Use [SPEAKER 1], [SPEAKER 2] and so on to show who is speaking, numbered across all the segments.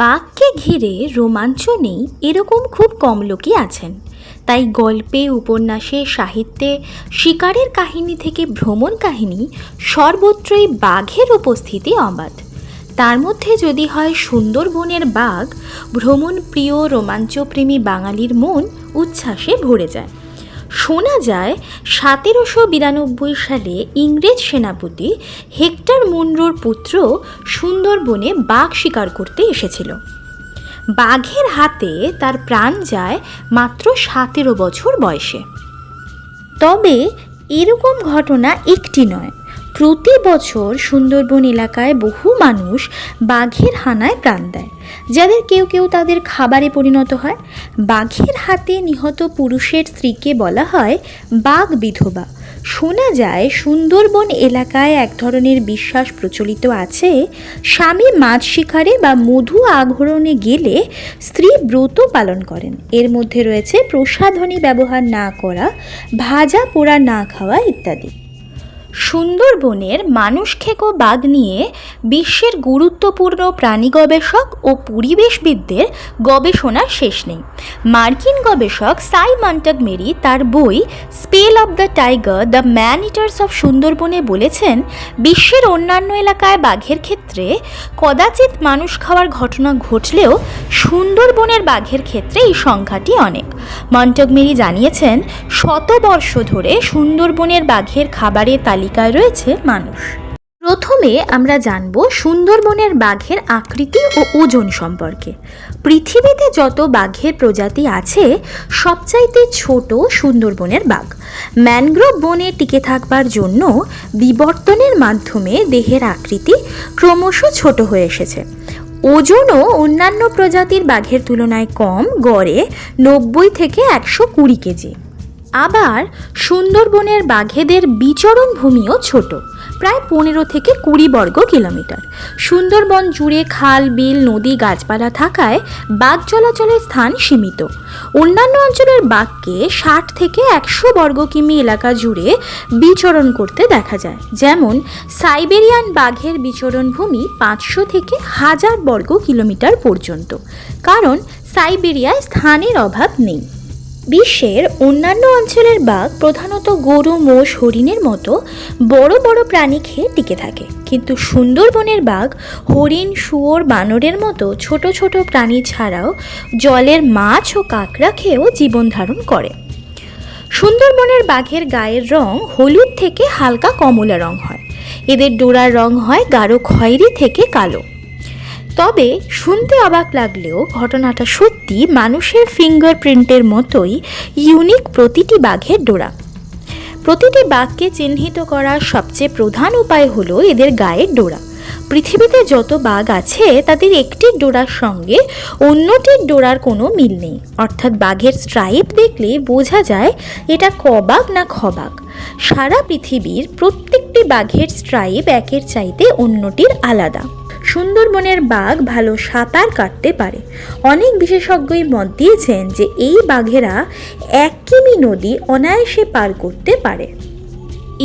[SPEAKER 1] বাঘকে ঘিরে রোমাঞ্চ নেই, এরকম খুব কম লোকই আছেন। তাই গল্পে, উপন্যাসে, সাহিত্যে, শিকারের কাহিনী থেকে ভ্রমণ কাহিনী সর্বত্রই বাঘের উপস্থিতি অবাধ। তার মধ্যে যদি হয় সুন্দরবনের বাঘ ভ্রমণ প্রিয় রোমাঞ্চপ্রেমী বাঙালির মন উচ্ছ্বাসে ভরে যায়। শোনা যায়, সতেরোশো বিরানব্বই সালে ইংরেজ সেনাপতি হেক্টর মুনরোর পুত্র সুন্দরবনে বাঘ শিকার করতে এসেছিল। বাঘের হাতে তার প্রাণ যায় মাত্র সতেরো বছর বয়সে। তবে এরকম ঘটনা একটি নয়, প্রতি বছর সুন্দরবন এলাকায় বহু মানুষ বাঘের হানায় প্রাণ দেয়। যাদের কেউ কেউ তাদের খাবারে পরিণত হয়। বাঘের হাতে নিহত পুরুষের স্ত্রীকে বলা হয় বাঘ বিধবা। শোনা যায়, সুন্দরবন এলাকায় এক ধরনের বিশ্বাস প্রচলিত আছে। স্বামী মাছ শিকারে বা মধু আঘরণে গেলে স্ত্রী ব্রত পালন করেন। এর মধ্যে রয়েছে প্রসাধনী ব্যবহার না করা, ভাজা পোড়া না খাওয়া ইত্যাদি। সুন্দরবনের মানুষ খেকো বাঘ নিয়ে বিশ্বের গুরুত্বপূর্ণ প্রাণী গবেষক ও পরিবেশবিদদের গবেষণার শেষ নেই। মার্কিন গবেষক সাই মন্টাগমেরি তার বই spell of the tiger, the man eaters of সুন্দরবনে বলেছেন, বিশ্বের অন্যান্য এলাকায় বাঘের ক্ষেত্রে কদাচিৎ মানুষ খাওয়ার ঘটনা ঘটলেও সুন্দরবনের বাঘের ক্ষেত্রে এই সংখ্যাটি অনেক। মন্টগমেরি জানিয়েছেন, শতবর্ষ ধরে সুন্দরবনের বাঘের খাবারের তালিকায় রয়েছে মানুষ। প্রথমে আমরা জানব সুন্দরবনের বাঘের আকৃতি ও ওজন সম্পর্কে। পৃথিবীতে যত বাঘের প্রজাতি আছে, সবচাইতে ছোট সুন্দরবনের বাঘ। ম্যানগ্রোভ বনে টিকে থাকবার জন্য বিবর্তনের মাধ্যমে দেহের আকৃতি ক্রমশ ছোট হয়ে এসেছে। ওজনও অন্যান্য প্রজাতির বাঘের তুলনায় কম, গড়ে নব্বই থেকে একশো কুড়ি কেজি। আবার সুন্দরবনের বাঘেদের বিচরণ ভূমিও ছোট, প্রায় পনেরো থেকে কুড়ি বর্গ কিলোমিটার। সুন্দরবন জুড়ে খাল, বিল, নদী, গাছপালা থাকায় বাঘ চলাচলের স্থান সীমিত। অন্যান্য অঞ্চলের বাঘকে ষাট থেকে একশো বর্গ কিমি এলাকা জুড়ে বিচরণ করতে দেখা যায়। যেমন, সাইবেরিয়ান বাঘের বিচরণ ভূমি পাঁচশো থেকে হাজার বর্গ কিলোমিটার পর্যন্ত। কারণ, সাইবেরিয়ায় স্থানের অভাব নেই। বিশ্বের অন্যান্য অঞ্চলের বাঘ প্রধানত গরু, মোষ, হরিণের মতো বড় বড় প্রাণী খেয়ে টিকে থাকে। কিন্তু সুন্দরবনের বাঘ, হরিণ, শুয়োর, বানরের মতো ছোট ছোট প্রাণী ছাড়াও জলের মাছ ও কাঁকড়া খেয়েও জীবন ধারণ করে। সুন্দরবনের বাঘের গায়ের রং হলুদ থেকে হালকা কমলা রং হয়। এদের ডোরার রং হয় গাঢ় খয়েরি থেকে কালো। তবে শুনতে অবাক লাগলেও ঘটনাটা সত্যি মানুষের ফিঙ্গারপ্রিন্টের মতোই ইউনিক প্রতিটি বাঘের ডোরা। প্রতিটি বাঘকে চিহ্নিত করার সবচেয়ে প্রধান উপায় হলো এদের গায়ের ডোরা। পৃথিবীতে যত বাঘ আছে, তাদের একটি ডোরার সঙ্গে অন্যটির ডোরার কোনো মিল নেই। অর্থাৎ বাঘের স্ট্রাইপ দেখলে বোঝা যায় এটা কবাগ না খবাগ সারা পৃথিবীর প্রত্যেকটি বাঘের স্ট্রাইপ একের চাইতে অন্যটির আলাদা। সুন্দরবনের বাঘ ভালো সাঁতার কাটতে পারে। অনেক বিশেষজ্ঞই মত দিয়েছেন যে এই বাঘেরা এক কিমি নদী অনায়াসে পার করতে পারে।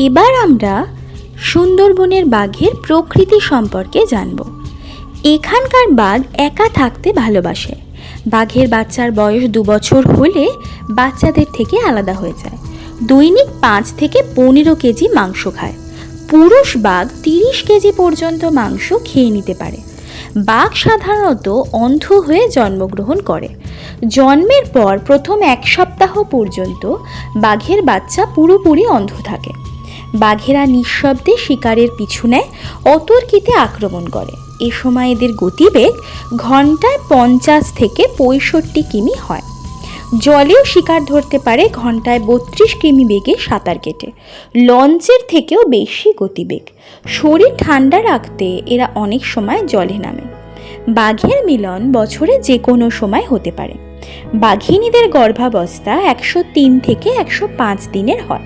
[SPEAKER 1] এবার আমরা সুন্দরবনের বাঘের প্রকৃতি সম্পর্কে জানব। এখানকার বাঘ একা থাকতে ভালোবাসে। বাঘের বাচ্চার বয়স দু বছর হলে বাচ্চাদের থেকে আলাদা হয়ে যায়। দৈনিক পাঁচ থেকে পনেরো কেজি মাংস খায়। পুরুষ বাঘ তিরিশ কেজি পর্যন্ত মাংস খেয়ে নিতে পারে। বাঘ সাধারণত অন্ধ হয়ে জন্মগ্রহণ করে। জন্মের পর প্রথম এক সপ্তাহ পর্যন্ত বাঘের বাচ্চা পুরোপুরি অন্ধ থাকে। বাঘেরা নিঃশব্দে শিকারের পিছু নেয়, অতর্কিতে আক্রমণ করে। এ সময় এদের গতিবেগ ঘন্টায় পঞ্চাশ থেকে পঁয়ষট্টি কিমি হয়। জলেও শিকার ধরতে পারে ঘন্টায় বত্রিশ কিমি বেগে সাঁতার কেটে। লঞ্চের থেকেও বেশি গতিবেগ। শরীর ঠান্ডা রাখতে এরা অনেক সময় জলে নামে। বাঘের মিলন বছরে যে কোনো সময় হতে পারে। বাঘিনীদের গর্ভাবস্থা একশো তিন থেকে একশো পাঁচ দিনের হয়।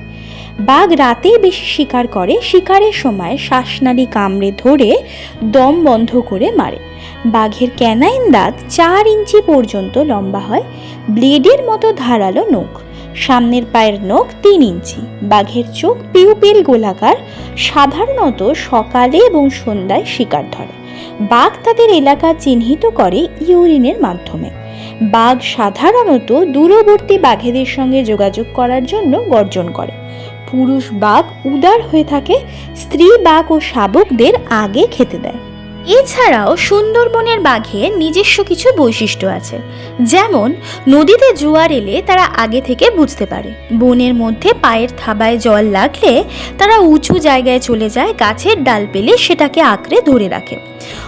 [SPEAKER 1] বাঘ রাতেই বেশি শিকার করে, শিকারের সময় শ্বাসনালী কামড়ে ধরে দম বন্ধ করে মারে। বাঘের ক্যানাইন দাঁত চার ইঞ্চি পর্যন্ত লম্বা হয়, ব্লেডের মতো ধারালো নখ। সামনের পায়ের নখ তিন ইঞ্চি। বাঘের চোখ পিউপিল গোলাকার, সাধারণত সকালে এবং সন্ধ্যায় শিকার ধরে। বাঘ তাদের এলাকা চিহ্নিত করে ইউরিনের মাধ্যমে। বাঘ সাধারণত দূরবর্তী বাঘেদের সঙ্গে যোগাযোগ করার জন্য গর্জন করে। পুরুষ বাঘ উদার হয়ে থাকে, স্ত্রী বাঘ ও শাবকদের আগে খেতে দেয়। এছাড়াও সুন্দরবনের বাঘের নিজস্ব কিছু বৈশিষ্ট্য আছে। যেমন, নদীতে জোয়ার এলে তারা আগে থেকে বুঝতে পারে। বনের মধ্যে পায়ের থাবায় জল লাগলে তারা উঁচু জায়গায় চলে যায়, গাছের ডাল পেলে সেটাকে আঁকড়ে ধরে রাখে।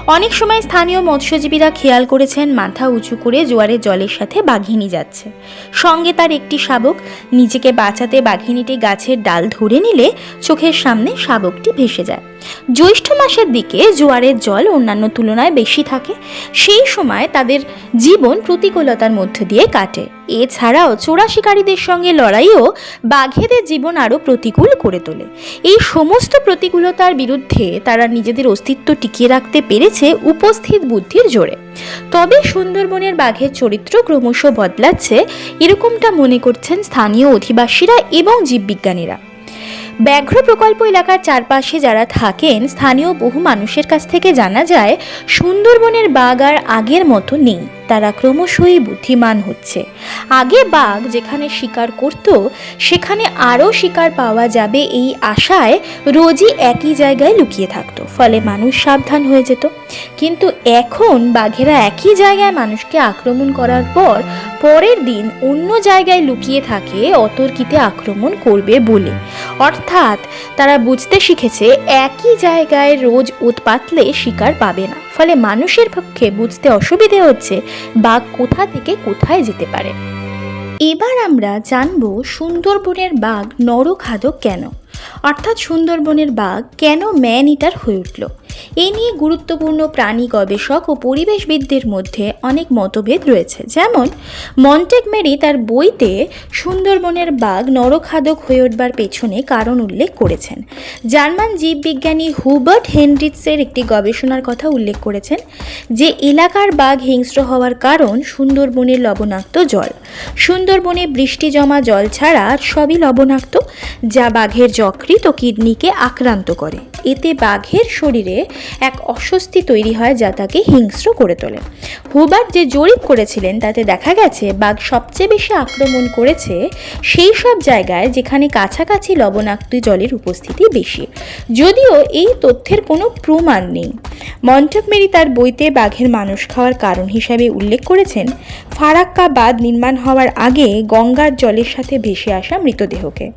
[SPEAKER 1] অনেক সময় স্থানীয় মৎস্যজীবীরা খেয়াল করেছেন, মাথা উঁচু করে জোয়ারের জলের সাথে বাঘিনী যাচ্ছে। সঙ্গে তার একটি শাবক, নিজেকে বাঁচাতে বাঘিনীটি গাছের ডাল ধরে নিলে চোখের সামনে শাবকটি ভেসে যায়। জ্যৈষ্ঠ মাসের দিকে জোয়ারের জল অন্যান্য তুলনায় বেশি থাকে, সেই সময় তাদের জীবন প্রতিকূলতার মধ্য দিয়ে কাটে। এছাড়াও চোরা শিকারীদের সঙ্গে লড়াইও বাঘেদের জীবন আরও প্রতিকূল করে তোলে। এই সমস্ত প্রতিকূলতার বিরুদ্ধে তারা নিজেদের অস্তিত্ব টিকিয়ে রাখতে পেরেছে উপস্থিত বুদ্ধির জোরে। তবে সুন্দরবনের বাঘের চরিত্র ক্রমশ বদলাচ্ছে এরকমটা মনে করছেন স্থানীয় অধিবাসীরা এবং জীববিজ্ঞানীরা। ব্যাঘ্র প্রকল্প এলাকার চারপাশে যারা থাকেন, স্থানীয় বহু মানুষের কাছ থেকে জানা যায়, সুন্দরবনের বাঘ আর আগের মতো নেই। তারা ক্রমশই বুদ্ধিমান হচ্ছে। আগে বাঘ যেখানে শিকার করত, সেখানে আরও শিকার পাওয়া যাবে এই আশায় রোজই একই জায়গায় লুকিয়ে থাকতো, ফলে মানুষ সাবধান হয়ে যেত। কিন্তু এখন বাঘেরা একই জায়গায় মানুষকে আক্রমণ করার পর, পরের দিন অন্য জায়গায় লুকিয়ে থাকে অতর্কিতে আক্রমণ করবে বলে। অর্থাৎ তারা বুঝতে শিখেছে, একই জায়গায় রোজ উৎপাতলে শিকার পাবে না। ফলে মানুষের পক্ষে বুঝতে অসুবিধে হচ্ছে বাঘ কোথা থেকে কোথায় যেতে পারে। এবার আমরা জানব সুন্দরবনের বাঘ নরখাদক কেন? অর্থাৎ সুন্দরবনের বাঘ কেন ম্যান ইটার হয়ে উঠল? এ নিয়ে গুরুত্বপূর্ণ প্রাণী গবেষক ও পরিবেশবিদদের মধ্যে অনেক মতভেদ রয়েছে। যেমন মন্টেক মেরি তার বইতে সুন্দরবনের বাঘ নরখাদক হয়ে উঠবার পেছনে কারণ উল্লেখ করেছেন। জার্মান জীববিজ্ঞানী হুবার্ট হেনরিটসের একটি গবেষণার কথা উল্লেখ করেছেন যে, এলাকার বাঘ হিংস্র হওয়ার কারণ সুন্দরবনের লবণাক্ত জল। সুন্দরবনে বৃষ্টি জমা জল ছাড়া সবই লবণাক্ত, যা বাঘের যকৃত কিডনিকে আক্রান্ত করে। এতে বাঘের শরীরে এক অস্বস্তি তৈরি হয় যা তাকে হিংস্র করে তোলে। হুবার্ট যে জরিপ করেছিলেন, তাতে দেখা গেছে বাঘ সবচেয়ে বেশি আক্রমণ করেছে সেই সব জায়গায় যেখানে কাছাকাছি লবণাক্ত জলের উপস্থিতি বেশি। যদিও এই তথ্যের কোনো প্রমাণ নেই। মন্টকমেরি তার বইতে বাঘের মানুষ খাওয়ার কারণ হিসাবে উল্লেখ করেছেন, ফারাক্কা বাঁধ নির্মাণ হওয়ার আগে গঙ্গার জলের সাথে ভেসে আসা মৃতদেহকে।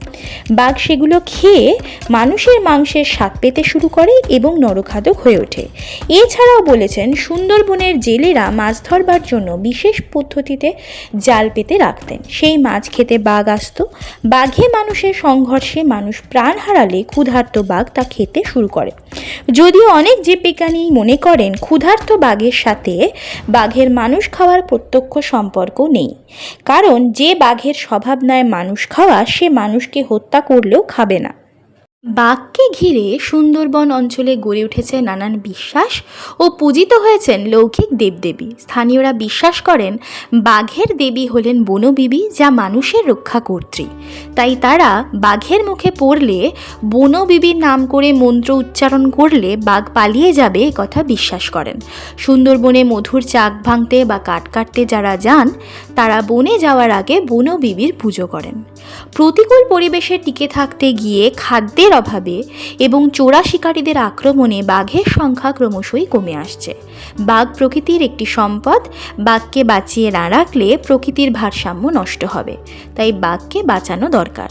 [SPEAKER 1] বাঘ সেগুলো খেয়ে মানুষের মাংসের স্বাদ পেতে শুরু করে এবং নরখাদক হয়ে ওঠে। এছাড়াও বলেছেন, সুন্দরবনের জেলেরা মাছ ধরবার জন্য বিশেষ পদ্ধতিতে জাল পেতে রাখতেন। সেই মাছ খেতে বাঘ আসত। বাঘে মানুষের সংঘর্ষে মানুষ প্রাণ হারালে ক্ষুধার্ত বাঘ তা খেতে শুরু করে। যদিও অনেক জীববিজ্ঞানী মনে করেন, ক্ষুধার্ত বাঘের সাথে বাঘের মানুষ খাওয়ার প্রত্যক্ষ সম্পর্ক নেই। কারণ, যে বাঘের স্বভাব নয় মানুষ খাওয়া, সে মানুষকে হত্যা করলেও খাবে না। বাঘকে ঘিরে সুন্দরবন অঞ্চলে গড়ে উঠেছে নানান বিশ্বাস ও পূজিত হয়েছেন লৌকিক দেবদেবী। স্থানীয়রা বিশ্বাস করেন, বাঘের দেবী হলেন বনবিবি যা মানুষের রক্ষা কর্ত্রী। তাই তারা বাঘের মুখে পড়লে, বনবিবির নাম করে মন্ত্র উচ্চারণ করলে বাঘ পালিয়ে যাবে কথা বিশ্বাস করেন। সুন্দরবনে মধুর চাক ভাঙতে বা কাঠ কাটতে যারা যান, তারা বনে যাওয়ার আগে বনবিবির পুজো করেন। প্রতিকূল পরিবেশে টিকে থাকতে গিয়ে খাদ্যের অভাবে এবং চোরা শিকারীদের আক্রমণে বাঘের সংখ্যা ক্রমশই কমে আসছে। বাঘ প্রকৃতির একটি সম্পদ, বাঘকে বাঁচিয়ে না রাখলে প্রকৃতির ভারসাম্য নষ্ট হবে। তাই বাঘকে বাঁচানো দরকার।